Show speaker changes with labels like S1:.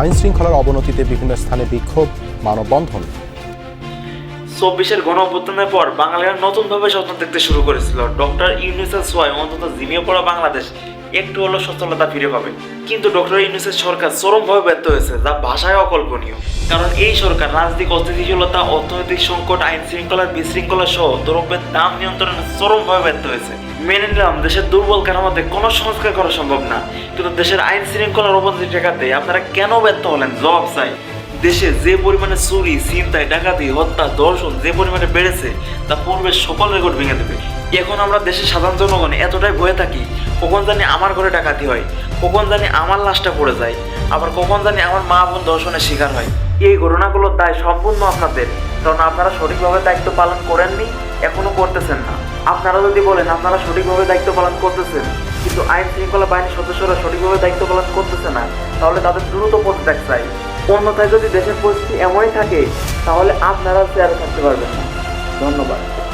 S1: আইন শৃঙ্খলার অবনতিতে বিভিন্ন স্থানে বিক্ষোভ, মানববন্ধন।
S2: চব্বিশের গণ অভ্যুত্থানের পর বাঙালিরা নতুনভাবে স্বপ্ন দেখতে শুরু করেছিল। ডক্টর ইউনিসের সোয়াই, অন্তত জিমিয়ে পড়া বাংলাদেশ একটু হলো সচ্ছলতা ফিরে পাবে। কিন্তু ডক্টর ইউনিসের সরকার চরমভাবে ব্যর্থ হয়েছে, যা ভাষায় অকল্পনীয়। কারণ এই সরকার রাজনৈতিক অস্থিতিশীলতা, অর্থনৈতিক সংকট আইন শৃঙ্খলার বিশৃঙ্খলা সহ দ্রব্যের দাম নিয়ন্ত্রণে চরমভাবে ব্যর্থ হয়েছে। মেনে নিলাম, দেশের দুর্বল কাঠামোতে কোনো সংস্কার করা সম্ভব না। কিন্তু দেশের আইন শৃঙ্খলার অবনতি ঠেকাতে আপনারা কেন ব্যর্থ হলেন? জবাব চাই। দেশে যে পরিমাণে চুরি চিন্তায় ডাকাতি, হত্যা দর্শন যে পরিমাণে বেড়েছে, তা পূর্বে সকল রেকর্ড ভেঙে দেবে। এখন আমরা দেশের সাধারণ জনগণ এতটাই ভয়ে থাকি, কখন জানি আমার ঘরে ডাকাতি হয়, কখন জানি আমার লাশটা পড়ে যায়, আবার কখন জানি আমার মা বোন দর্শনের শিকার হয়। এই ঘটনাগুলোর দায় সম্পূর্ণ আপনাদের, কারণ আপনারা সঠিকভাবে দায়িত্ব পালন করেননি, এখনও করতেছেন না। আপনারা যদি বলেন আপনারা সঠিকভাবে দায়িত্ব পালন করতেছেন, কিন্তু আইন শৃঙ্খলা বাহিনীর সদস্যরা সঠিকভাবে দায়িত্ব পালন করতেছে না, তাহলে তাদের দ্রুত পদত্যাগ চাই। অন্যথায় যদি দেশের পরিস্থিতি এমনই থাকে তাহলে আপনারা চেয়ারে থাকতে পারবেন না। ধন্যবাদ।